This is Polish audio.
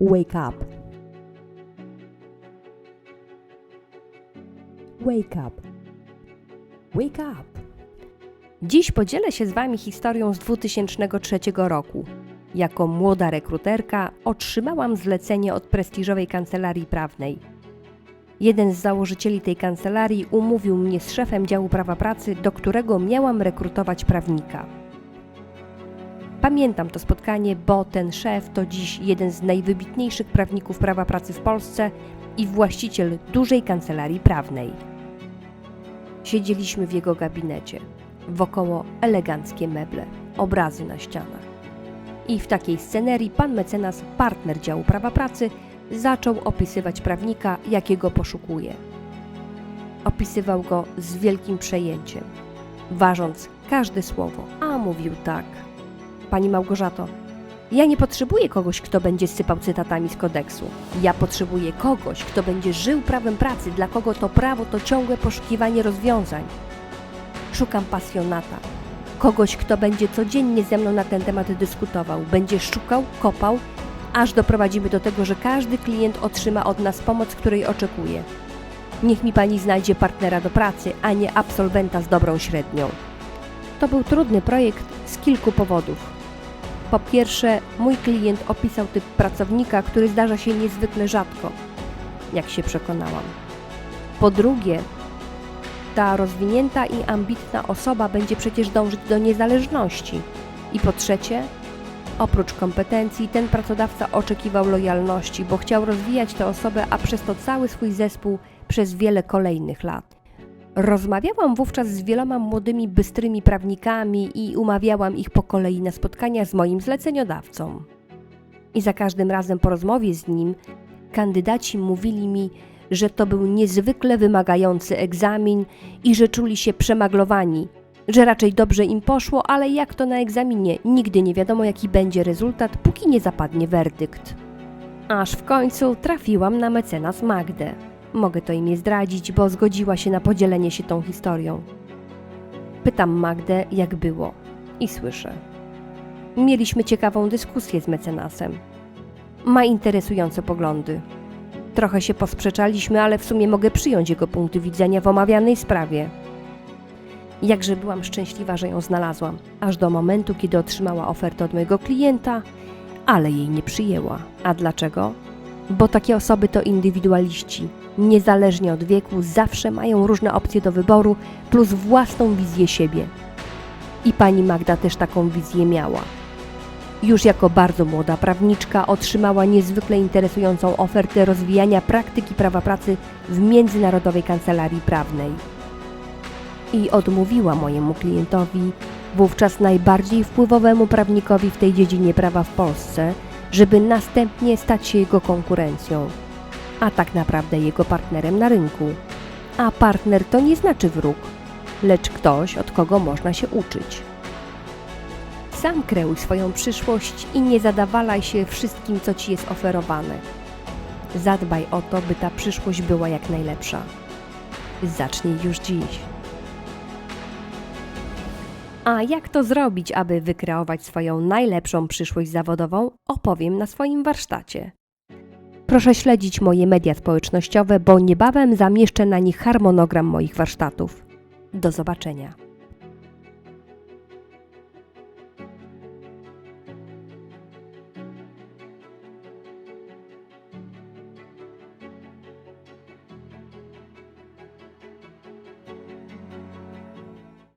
Wake up. Wake up. Wake up. Dziś podzielę się z Wami historią z 2003 roku. Jako młoda rekruterka otrzymałam zlecenie od prestiżowej kancelarii prawnej. Jeden z założycieli tej kancelarii umówił mnie z szefem działu prawa pracy, do którego miałam rekrutować prawnika. Pamiętam to spotkanie, bo ten szef to dziś jeden z najwybitniejszych prawników prawa pracy w Polsce i właściciel dużej kancelarii prawnej. Siedzieliśmy w jego gabinecie. Wokoło eleganckie meble, obrazy na ścianach. I w takiej scenerii pan mecenas, partner działu prawa pracy, zaczął opisywać prawnika, jakiego poszukuje. Opisywał go z wielkim przejęciem, ważąc każde słowo, a mówił tak. Pani Małgorzato, ja nie potrzebuję kogoś, kto będzie sypał cytatami z kodeksu. Ja potrzebuję kogoś, kto będzie żył prawem pracy, dla kogo to prawo to ciągłe poszukiwanie rozwiązań. Szukam pasjonata, kogoś, kto będzie codziennie ze mną na ten temat dyskutował, będzie szukał, kopał, aż doprowadzimy do tego, że każdy klient otrzyma od nas pomoc, której oczekuje. Niech mi pani znajdzie partnera do pracy, a nie absolwenta z dobrą średnią. To był trudny projekt z kilku powodów. Po pierwsze, mój klient opisał typ pracownika, który zdarza się niezwykle rzadko, jak się przekonałam. Po drugie, ta rozwinięta i ambitna osoba będzie przecież dążyć do niezależności. I po trzecie, oprócz kompetencji, ten pracodawca oczekiwał lojalności, bo chciał rozwijać tę osobę, a przez to cały swój zespół przez wiele kolejnych lat. Rozmawiałam wówczas z wieloma młodymi, bystrymi prawnikami i umawiałam ich po kolei na spotkania z moim zleceniodawcą. I za każdym razem po rozmowie z nim kandydaci mówili mi, że to był niezwykle wymagający egzamin i że czuli się przemaglowani, że raczej dobrze im poszło, ale jak to na egzaminie, nigdy nie wiadomo jaki będzie rezultat, póki nie zapadnie werdykt. Aż w końcu trafiłam na mecenas Magdę. Mogę to imię zdradzić, bo zgodziła się na podzielenie się tą historią. Pytam Magdę, jak było, i słyszę. Mieliśmy ciekawą dyskusję z mecenasem. Ma interesujące poglądy. Trochę się posprzeczaliśmy, ale w sumie mogę przyjąć jego punkt widzenia w omawianej sprawie. Jakże byłam szczęśliwa, że ją znalazłam, aż do momentu, kiedy otrzymała ofertę od mojego klienta, ale jej nie przyjęła. A dlaczego? Bo takie osoby to indywidualiści. Niezależnie od wieku, zawsze mają różne opcje do wyboru, plus własną wizję siebie. I pani Magda też taką wizję miała. Już jako bardzo młoda prawniczka otrzymała niezwykle interesującą ofertę rozwijania praktyki prawa pracy w Międzynarodowej Kancelarii Prawnej. I odmówiła mojemu klientowi, wówczas najbardziej wpływowemu prawnikowi w tej dziedzinie prawa w Polsce, żeby następnie stać się jego konkurencją, a tak naprawdę jego partnerem na rynku. A partner to nie znaczy wróg, lecz ktoś, od kogo można się uczyć. Sam kreuj swoją przyszłość i nie zadawalaj się wszystkim, co ci jest oferowane. Zadbaj o to, by ta przyszłość była jak najlepsza. Zacznij już dziś. A jak to zrobić, aby wykreować swoją najlepszą przyszłość zawodową, opowiem na swoim warsztacie. Proszę śledzić moje media społecznościowe, bo niebawem zamieszczę na nich harmonogram moich warsztatów. Do zobaczenia.